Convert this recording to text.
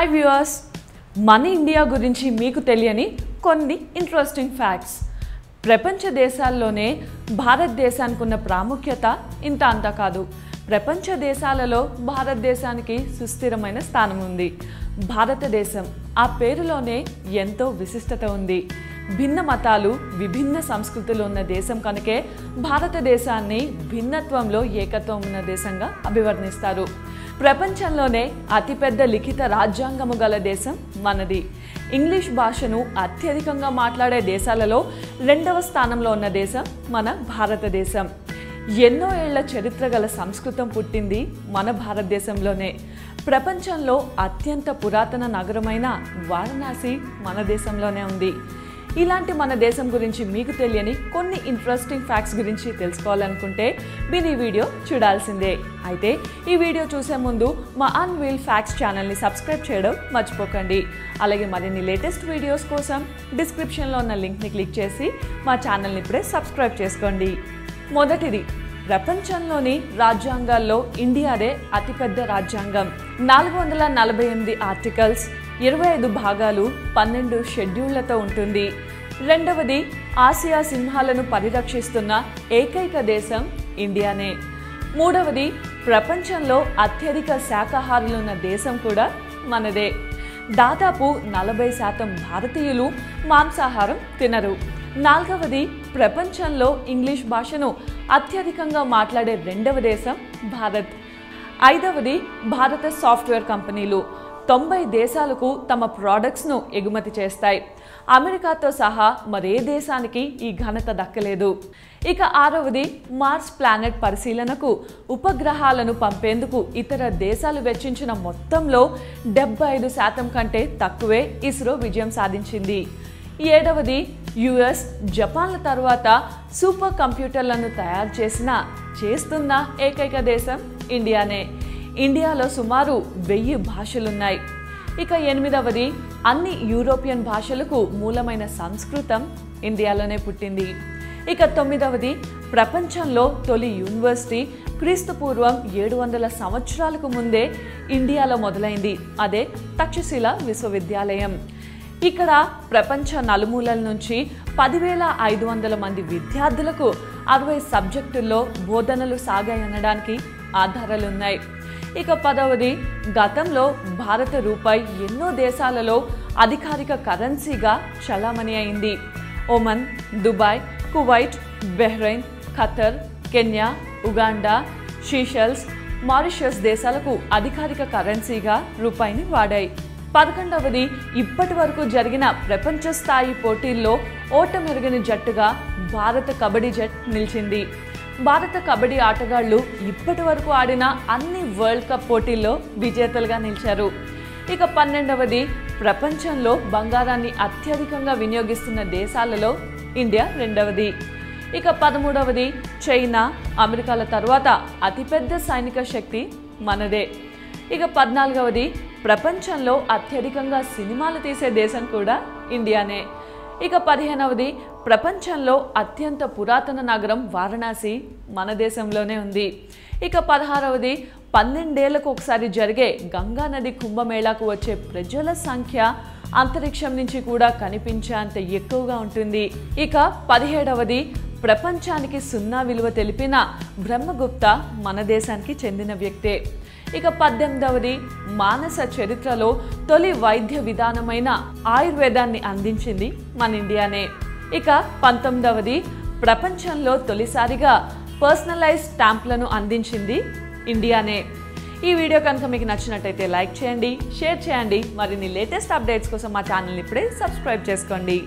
Hi viewers మన India గురించి మీకు తెలియని కొన్ని ఇంట్రెస్టింగ్ ఫ్యాక్ట్స్ ప్రపంచ దేశాల్లోనే భారతదేశానికి ఉన్న ప్రాముఖ్యత ఇంత అంత కాదు. ప్రపంచ దేశాలలో భారతదేశానికి సుస్థిరమైన స్థానం ఉంది. భారతదేశం ఆ పేరులోనే ఎంతో విశిష్టత ఉంది. భిన్న మతాలు విభిన్న సంస్కృతులు ఉన్న దేశం కనుకే భారతదేశాన్ని భిన్నత్వంలో ఏకత్వం ఉన్న దేశంగా అభివర్ణిస్తారు. ప్రపంచంలోనే అతిపెద్ద లిఖిత రాజ్యాంగము గల దేశం మనది. ఇంగ్లీష్ భాషను అత్యధికంగా మాట్లాడే దేశాలలో రెండవ స్థానంలో ఉన్న దేశం మన భారతదేశం. ఎన్నో ఏళ్ళ చరిత్ర గల సంస్కృతం పుట్టింది మన భారతదేశంలోనే. ప్రపంచంలో అత్యంత పురాతన నగరమైన వారణాసి మన దేశంలోనే ఉంది. ఇలాంటి మన దేశం గురించి మీకు తెలియని కొన్ని ఇంట్రెస్టింగ్ ఫ్యాక్ట్స్ గురించి తెలుసుకోవాలనుకుంటే మీరు ఈ వీడియో చూడాల్సిందే. అయితే ఈ వీడియో చూసే ముందు మా అన్వీల్ ఫ్యాక్ట్స్ ఛానల్ని సబ్స్క్రైబ్ చేయడం మర్చిపోకండి. అలాగే మరిన్ని లేటెస్ట్ వీడియోస్ కోసం డిస్క్రిప్షన్లో ఉన్న లింక్ని క్లిక్ చేసి మా ఛానల్ని ఇప్పుడే సబ్స్క్రైబ్ చేసుకోండి. మొదటిది ప్రపంచంలోని రాజ్యాంగాల్లో ఇండియాదే అతిపెద్ద రాజ్యాంగం. నాలుగు వందల నలభై ఎనిమిది ఆర్టికల్స్ ఇరవై ఐదు భాగాలు పన్నెండు షెడ్యూళ్ళతో ఉంటుంది. రెండవది ఆసియా సింహాలను పరిరక్షిస్తున్న ఏకైక దేశం ఇండియానే. మూడవది ప్రపంచంలో అత్యధిక శాకాహారులున్న దేశం కూడా మనదే. దాదాపు నలభై శాతం భారతీయులు మాంసాహారం తినరు. నాలుగవది ప్రపంచంలో ఇంగ్లీష్ భాషను అత్యధికంగా మాట్లాడే రెండవ దేశం భారత్. ఐదవది భారత సాఫ్ట్వేర్ కంపెనీలు. తొంభై దేశాలకు తమ ప్రోడక్ట్స్ను ఎగుమతి చేస్తాయి. అమెరికాతో సహా మరే దేశానికి ఈ ఘనత దక్కలేదు. ఇక ఆరవది మార్స్ ప్లానెట్ పరిశీలనకు ఉపగ్రహాలను పంపేందుకు ఇతర దేశాలు వెచ్చించిన మొత్తంలో డెబ్బై ఐదు శాతం కంటే తక్కువే ఇస్రో విజయం సాధించింది. ఏడవది యుఎస్ జపాన్ల తర్వాత సూపర్ కంప్యూటర్లను తయారు చేసిన చేస్తున్న ఏకైక దేశం? ఇండియానే. ఇండియాలో సుమారు వెయ్యి భాషలున్నాయి. ఇక ఎనిమిదవది అన్ని యూరోపియన్ భాషలకు మూలమైన సంస్కృతం ఇండియాలోనే పుట్టింది. ఇక తొమ్మిదవది ప్రపంచంలో తొలి యూనివర్సిటీ క్రీస్తు పూర్వం ఏడు వందల సంవత్సరాలకు ముందే ఇండియాలో మొదలైంది. అదే తక్షశిల విశ్వవిద్యాలయం. ఇక్కడ ప్రపంచ నలుమూలల నుంచి పదివేల ఐదు వందల మంది విద్యార్థులకు అరవై సబ్జెక్టుల్లో బోధనలు సాగాయనడానికి ఆధారాలున్నాయి. ఇక పదవది గతంలో భారత రూపాయి ఎన్నో దేశాలలో అధికారిక కరెన్సీగా చలామణి అయింది. Oman Dubai Kuwait Bahrain Qatar Kenya Uganda Seychelles Mauritius దేశాలకు అధికారిక కరెన్సీగా రూపాయిని వాడాయి. పదకొండవది ఇప్పటి వరకు జరిగిన ప్రపంచ స్థాయి పోటీల్లో ఓటమెరుగని జట్టుగా భారత కబడ్డీ జట్ నిలిచింది. భారత కబడ్డీ ఆటగాళ్ళు ఇప్పటి వరకు ఆడిన అన్ని వరల్డ్ కప్ పోటీల్లో విజేతలుగా నిలిచారు. ఇక పన్నెండవది ప్రపంచంలో బంగారాన్ని అత్యధికంగా వినియోగిస్తున్న దేశాలలో ఇండియా రెండవది ఇక పదమూడవది చైనా అమెరికాల తర్వాత అతిపెద్ద సైనిక శక్తి మనదే. ఇక పద్నాలుగవది ప్రపంచంలో అత్యధికంగా సినిమాలు తీసే దేశం కూడా ఇండియానే. ఇక పదిహేనవది ప్రపంచంలో అత్యంత పురాతన నగరం వారణాసి మన దేశంలోనే ఉంది. ఇక పదహారవది పన్నెండేళ్ళకు ఒకసారి జరిగే గంగా నది కుంభమేళాకు వచ్చే ప్రజల సంఖ్య అంతరిక్షం నుంచి కూడా కనిపించేంత ఎక్కువగా ఉంటుంది. ఇక పదిహేడవది ప్రపంచానికి సున్నా విలువ తెలిపిన బ్రహ్మగుప్త మన దేశానికి చెందిన వ్యక్తే. ఇక పద్దెనిమిదవది మానస చరిత్రలో తొలి వైద్య విధానమైన ఆయుర్వేదాన్ని అందించింది మన ఇండియానే. ఇక పంతొమ్మిదవది ప్రపంచంలో తొలిసారిగా పర్సనలైజ్ స్టాంప్లను అందించింది ఇండియానే. ఈ వీడియో కనుక మీకు నచ్చినట్టయితే లైక్ చేయండి షేర్ చేయండి. మరిన్ని లేటెస్ట్ అప్డేట్స్ కోసం మా ఛానల్ని ఇప్పుడే సబ్స్క్రైబ్ చేసుకోండి.